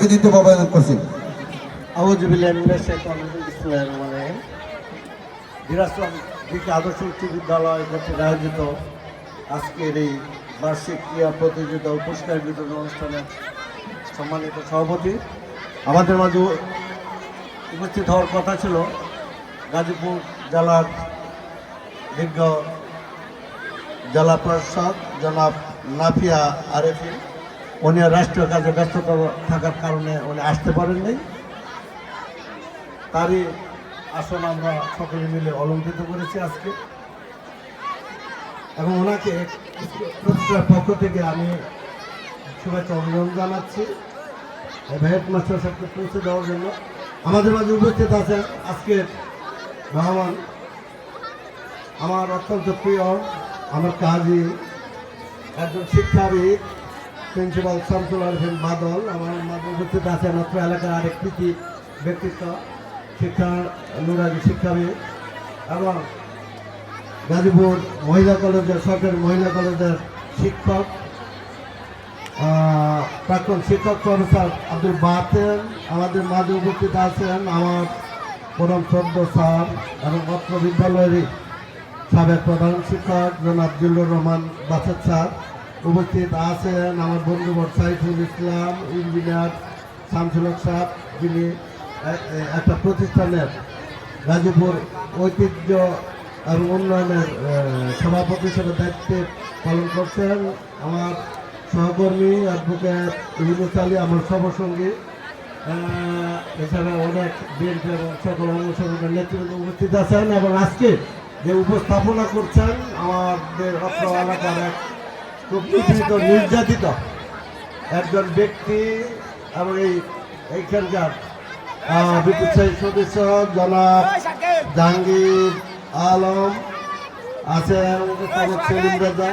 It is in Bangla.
বিনীত আহ্বান করছি আদর্শ উচ্চ বিদ্যালয় কর্তৃক আয়োজিত আজকের এই বার্ষিক ক্রীড়া প্রতিযোগিতা ও পুরস্কার বিতরণ অনুষ্ঠানের সম্মানিত সভাপতি। আমাদের মাঝে উপস্থিত হওয়ার কথা ছিল, গাজীপুর জেলার বিজ্ঞ জেলা প্রশাসক জনাব নাফিয়া আরেফিন উনি রাষ্ট্রীয় কাজে ব্যস্ত থাকার কারণে উনি আসতে পারেননি। তারই আসন আমরা সকলে মিলে অলঙ্কৃত করেছি আজকে। এবং ওনাকে প্রতিষ্ঠার পক্ষ থেকে আমি শুভেচ্ছা অভিনন্দন জানাচ্ছি। হেড মাস্টার সাহেবকে পৌঁছে দেওয়ার জন্য। আমাদের মাঝে উপস্থিত আছেন আজকের মেহমান। আমার অত্যন্ত প্রিয় আমার কাজী, একজন শিক্ষাবিদ প্রিন্সিপাল শামসুল আরফিন বাদল আমার মাঝে উপস্থিত আছেন অত্র এলাকার আরেক কৃতি ব্যক্তিত্ব, শিক্ষা নুরাজি শিক্ষাবিদ, এবং গাজীপুর মহিলা কলেজের, সরকারি মহিলা কলেজের শিক্ষক প্রাক্তন শিক্ষক প্রফেসর আব্দুল বাতেন আমাদের মাঝে উপস্থিত আছেন আমার পরম শ্রদ্ধ স্যার এবং অত্র বিদ্যালয়েরই সাবেক প্রধান শিক্ষক জনাব জিল্লুর রহমান বাসেদ স্যার। উপস্থিত আছেন আমার বন্ধুবর সাইফুল ইসলাম ইঞ্জিনিয়ার শামসুল সাহ যিনি একটা প্রতিষ্ঠানের গাজীপুর ঐতিহ্য এবং উন্নয়নের সভাপতি হিসেবে দায়িত্ব পালন করছেন। আমার সহকর্মী অ্যাডভোকেট ইউনুস আলী আমার সহসঙ্গী। আহ, এছাড়া অনেক বিএনপি এবং সকল অঙ্গসংগঠনের নেতৃত্ব উপস্থিত আছেন এবং আজকে যে উপস্থাপনা করছেন আমাদের অত্র এলাকার এক নিপীড়িত নির্যাতিত একজন ব্যক্তি এবং এই এইখানকার বিদ্যুৎসাহী বিদ্যুৎ সদস্য জনাব জাহাঙ্গীর আলম আছেন সেলিম রেজা।